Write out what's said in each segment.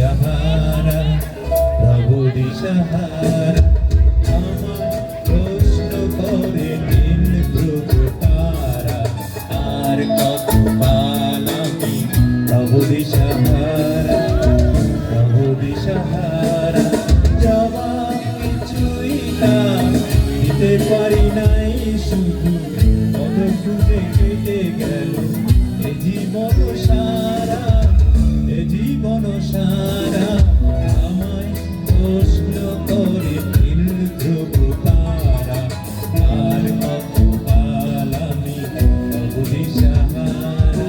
সাহারা প্রভুরি সাহারা, আমার প্রশ্ন করে দিন প্রভু তারা আর কত পাল আমি প্রভুরি সাহারা প্রভুরি সাহারা, যাওয়া পারি নাই শুধু, কত খুঁজে গেল। Shamara,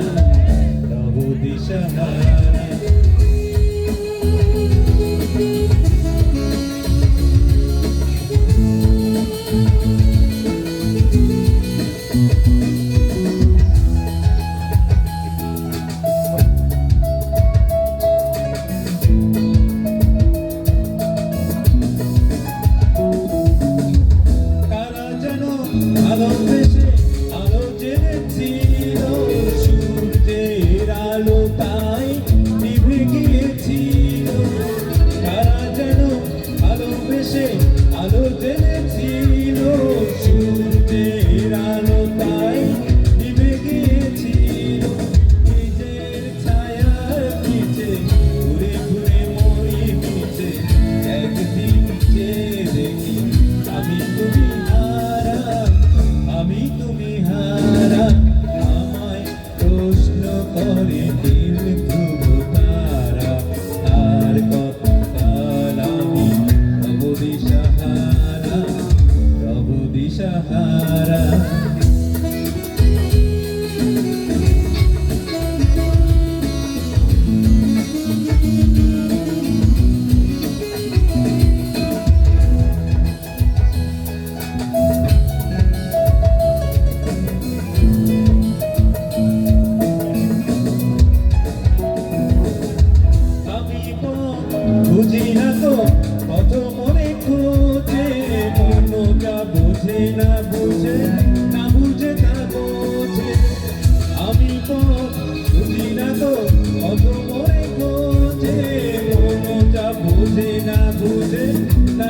Prabhu Di Shamara, দিশাহারা। তব দিশাহারা বুঝি না তো না বুঝে না বুঝে, না বোঝে। আমি তো বুঝি না তো অত করে খোঁজে। মনটা বুঝে না বুঝে, না